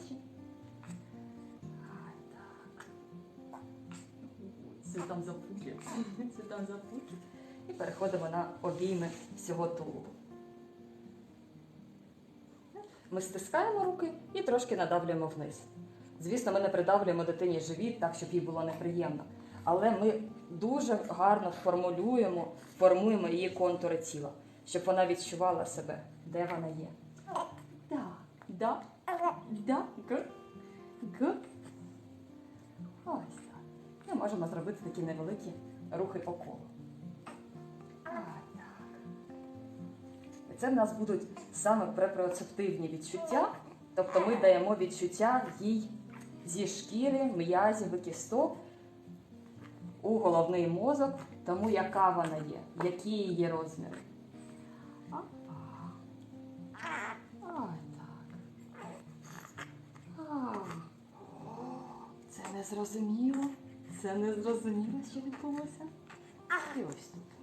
плечі. Там запуклі. Це там запуклі. І переходимо на обійми всього тулубу. Ми стискаємо руки і трошки надавлюємо вниз. Звісно, ми не придавлюємо дитині живіт, так, щоб їй було неприємно. Але ми дуже гарно формулюємо, формуємо її контури тіла, щоб вона відчувала себе, де вона є. Так, да, да да, г, г. Ось так. Ми можемо зробити такі невеликі рухи по колу. Це в нас будуть саме препроцептивні відчуття, тобто ми даємо відчуття їй зі шкіри, м'язів і кісток у головний мозок, тому яка вона є, які її розміри. Не зрозуміло. Це не зрозуміло, що відбулося. І ось тут.